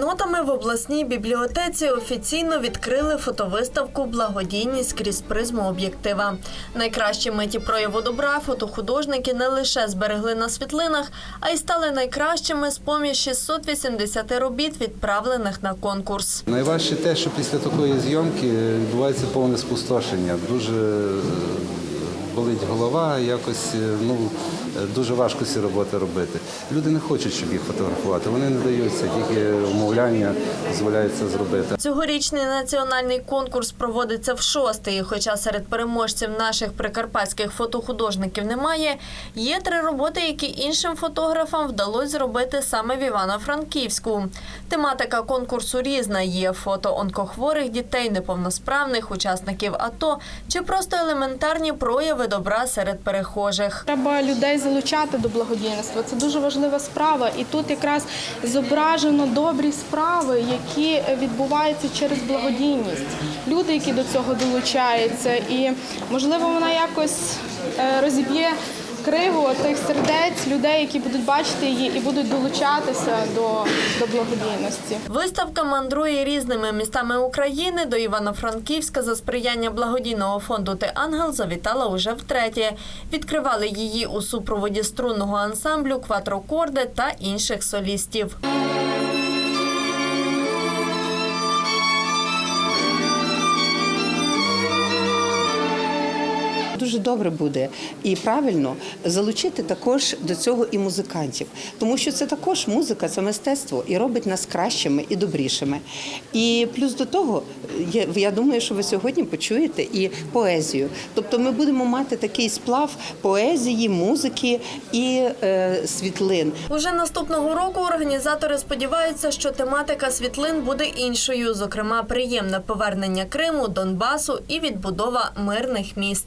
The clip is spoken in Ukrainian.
роботами в обласній бібліотеці офіційно відкрили фотовиставку Благодійність крізь призму об'єктива. Найкращі миті прояву добра фотохудожники не лише зберегли на світлинах, а й стали найкращими з поміж 680 робіт, відправлених на конкурс. Найважче те, що після такої зйомки відбувається повне спустошення. Дуже болить голова, якось е, ну, е, дуже важко ці роботи робити. Люди не хочуть, щоб їх фотографувати. Вони не даються, тільки умовляння дозволяють це зробити. Цьогорічний національний конкурс проводиться в шостий. Хоча серед переможців наших прикарпатських фотохудожників немає, є три роботи, які іншим фотографам вдалося зробити саме в Івано-Франківську. Тематика конкурсу різна. Є фото онкохворих дітей, неповносправних учасників АТО чи просто елементарні прояви добра серед перехожих. Треба людей залучати до благодійництва. Це дуже важлива справа. І тут якраз зображено добрі справи, які відбуваються через благодійність. Люди, які до цього долучаються, і можливо вона якось е, розіб'є криву тих сердець людей, які будуть бачити її і будуть долучатися до, до благодійності. Виставка мандрує різними містами України. До Івано-Франківська за сприяння благодійного фонду Ти Ангел завітала уже втретє. Відкривали її у супроводі струнного ансамблю кватрокорди та інших солістів. Дуже добре буде і правильно залучити також до цього і музикантів, тому що це також музика, це мистецтво і робить нас кращими і добрішими. І плюс до того, я, я думаю, що ви сьогодні почуєте і поезію. Тобто ми будемо мати такий сплав поезії, музики і е, світлин. Уже наступного року організатори сподіваються, що тематика світлин буде іншою, зокрема, приємне повернення Криму, Донбасу і відбудова мирних міст.